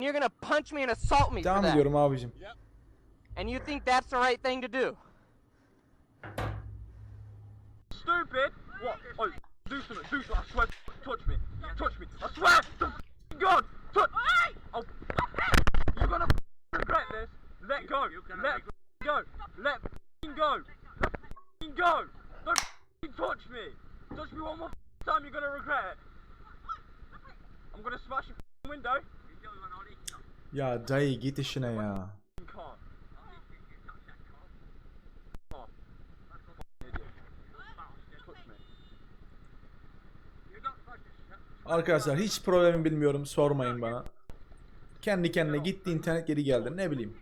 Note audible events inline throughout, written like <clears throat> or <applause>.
You're gonna punch me and assault me for Devam that. ediyorum abicim. And you think that's the right thing to do? Stupid! What? Oh, do something, do something, I swear, touch me, touch me, I swear to f***ing God, touch, oh, you're gonna regret this, let go, let go, let go, let go, don't touch me, touch me one more time, you're gonna regret it. I'm gonna smash your window. Ya dayı git işine ya. Arkadaşlar hiç problemi bilmiyorum sormayın bana. Kendi kendine gitti internet geri geldi ne bileyim.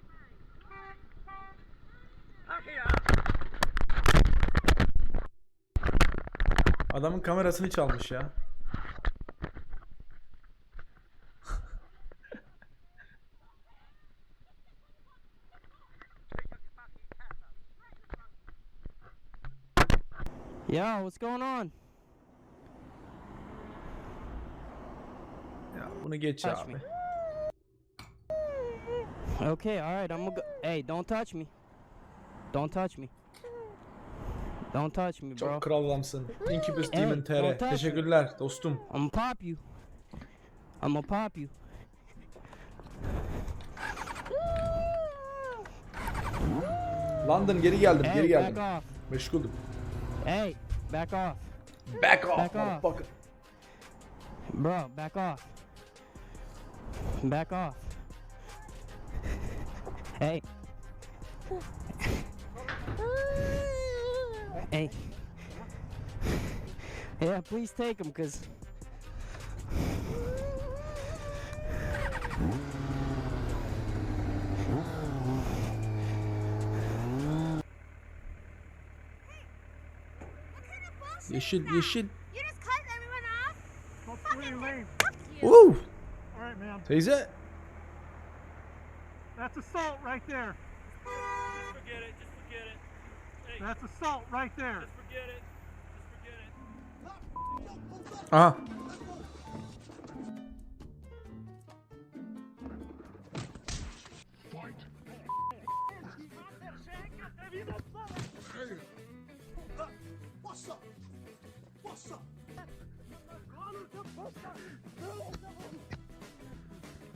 Adamın kamerasını çalmış ya. Yo, what's going on? Ya bunu geç Touch abi. me. Okay, alright, I'm gonna go. Hey, don't touch me. Don't touch me. Don't touch me, bro. Çok kral adamsın. Incubus Evet, Demon TR. fantastic. Teşekkürler dostum. I'm gonna pop you. I'm gonna pop you. London geri geldim, Hey, geri back geldim. off. Meşguldüm. Hey, back off. Back off. Back off. motherfucker. Bro, back off. Back off. Hey. hey. Yeah, please take him, cause. Yeşil, yeşil. You should. You just cut everyone off? Fucking lame. Woo! All right, man. Teyze. That's assault right there. Just forget it. Just forget it. Hey, That's assault right there. just forget it. Just forget it. Aha.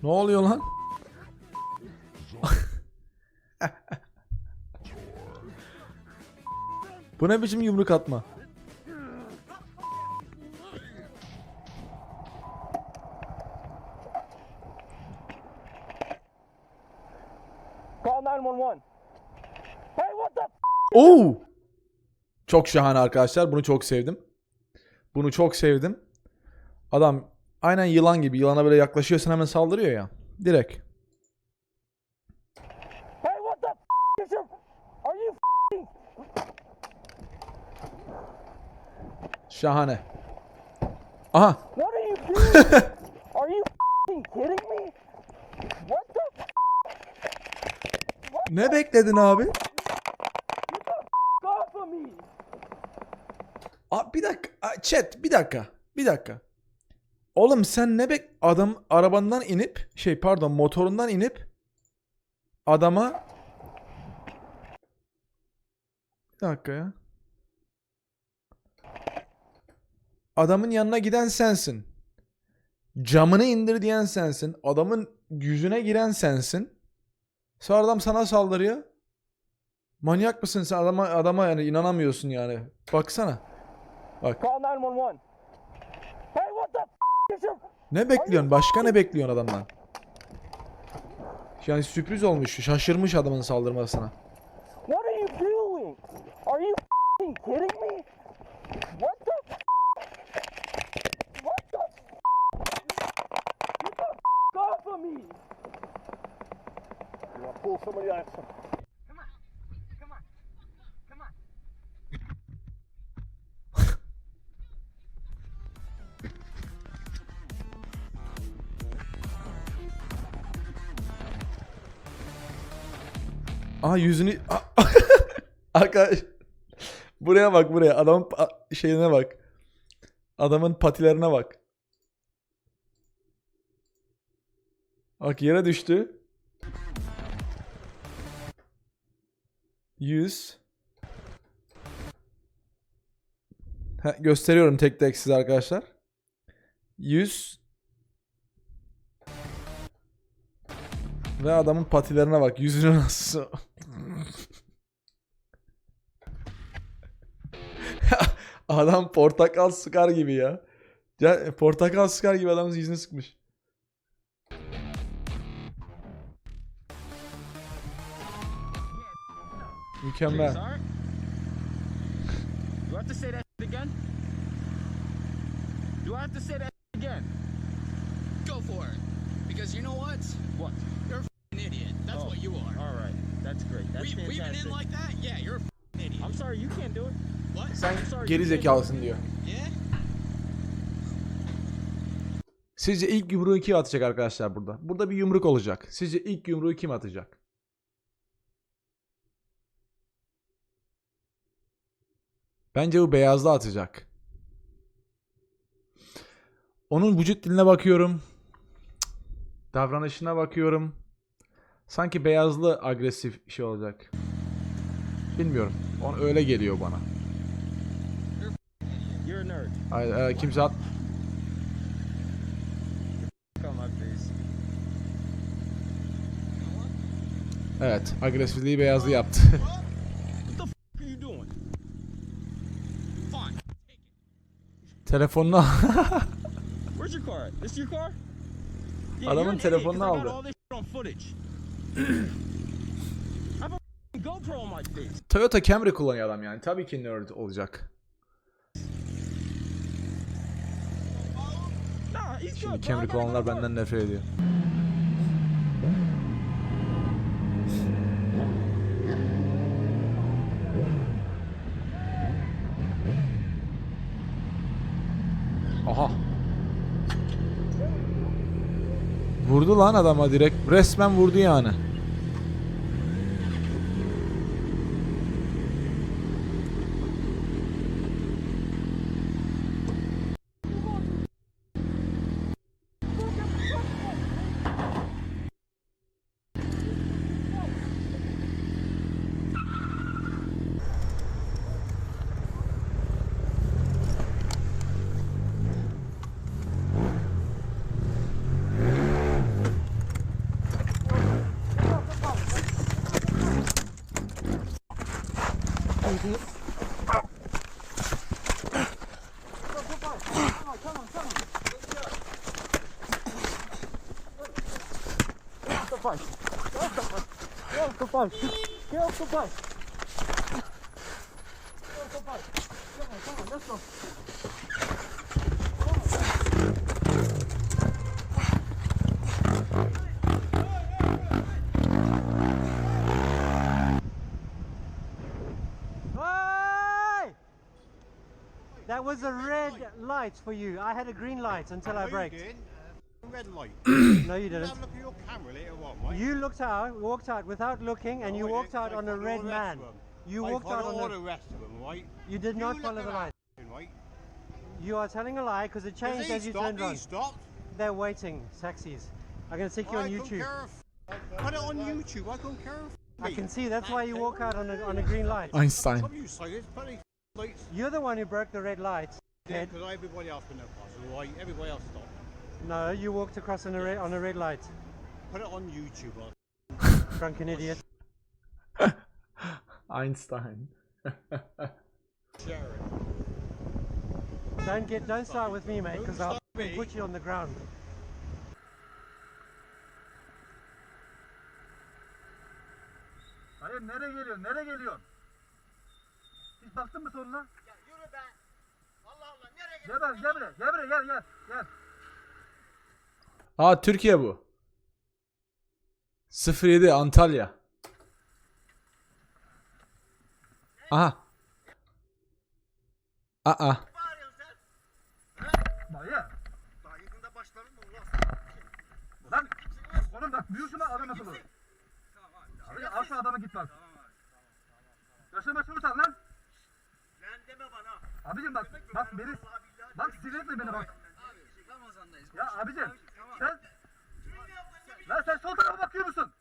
Ne oluyor lan? <laughs> Bu ne biçim yumruk atma? Call 911. Hey, what the Oo! Çok şahane arkadaşlar. Bunu çok sevdim. Bunu çok sevdim. Adam aynen yılan gibi. Yılana böyle yaklaşıyorsun hemen saldırıyor ya. Direkt. Hey, what the f- is. Are you f***ing... Şahane. Aha. What are you doing? <laughs> are you f***ing kidding me? What the f- Ne bekledin abi? Aa, bir dakika. Chat bir dakika. Bir dakika. Oğlum sen ne bek... Adam arabandan inip... Şey pardon motorundan inip... Adama... Bir dakika ya. Adamın yanına giden sensin. Camını indir diyen sensin. Adamın yüzüne giren sensin. Sonra adam sana saldırıyor. Manyak mısın sen adama adama yani inanamıyorsun yani. Baksana. Bak. Call 911. Hey, what the f- is your... Ne bekliyorsun? Başka ne bekliyorsun adamdan? Yani sürpriz olmuş. Şaşırmış adamın saldırmasına. What are you doing? Are you f***ing kidding me? What the f- What the f- Get the f- off of me! You wanna pull somebody out? Aa yüzünü... <laughs> Arkadaş. Buraya bak buraya. Adamın şeyine bak. Adamın patilerine bak. Bak yere düştü. 100. Ha, gösteriyorum tek tek size arkadaşlar. 100. Ve adamın patilerine bak. Yüzünü nasıl... <laughs> Adam portakal sıkar gibi ya. Ya portakal sıkar gibi adamın yüzünü sıkmış. Mükemmel. Do I have to say that again? Do I have to say that again? Go for it. Because you know what? What? You're a f***ing idiot. That's Oh, what you are. All right, that's fantastic. in like that? Yeah, you're a f***ing idiot. I'm sorry, you can't do it. What? Sen geri zekalısın diyor. Yeah? Sizce ilk yumruğu kim atacak arkadaşlar burada? Burada bir yumruk olacak. Sizce ilk yumruğu kim atacak? Bence bu beyazlı atacak. Onun vücut diline bakıyorum. Davranışına bakıyorum. Sanki beyazlı agresif şey olacak. Bilmiyorum. On öyle geliyor bana. Ay, ay, kimse at. Evet, agresifliği beyazlı yaptı. <laughs> Telefonunu? <laughs> Adamın telefonunu aldı. Toyota Camry kullanıyor adam yani. Tabii ki nerd olacak. Şimdi Camry kullananlar benden nefret ediyor. Aha. Vurdu lan adama direkt. Resmen vurdu yani. Hey! That was a red light for you. I had a green light until I What are you braked. doing? <clears throat> Uh, red light. No, you didn't. Have a look at your camera later, what, mate? You looked out, walked out without looking, and you walked out on a red all the rest man. You I walked out followed on all a. the rest of them, right? You did You not follow the that, light. Right? You are telling a lie because it Has changed as you stopped? turned He on. stopped. They're waiting, taxis. I'm gonna take you I on couldn't YouTube. care if- Put it on YouTube. I couldn't care if I can see. That's why you walk out on a on a green light. Einstein. You say there's plenty of lights. You're the one who broke the red light. Yeah, because everybody else been there, all right? Everybody else stopped. No, you walked across on a red on a red light. Put it on YouTube. Drunken idiot. <laughs> Einstein. share it. Don't get. Don't start with me, mate, because I'll me. put you on the ground. Hayır nereye geliyorsun? Nereye geliyorsun? Hiç baktın mı sonuna? Ya yürü be. Allah Allah nereye Gel buraya, gel buraya, gel buraya, gel gel. Gel. Aa Türkiye bu. 07 Antalya. Aha. Aa. Dayı. Yakında başlarım? Lan. Oğlum bak büyük şuna adam nasıl olur? Abi al şu adama git bak. Gösterme şunu lan lan. Lan deme bana. Abicim bak, bak beni, bak sinir etme beni bak. Ya abicim, Lan sen sol tarafa bakıyor musun?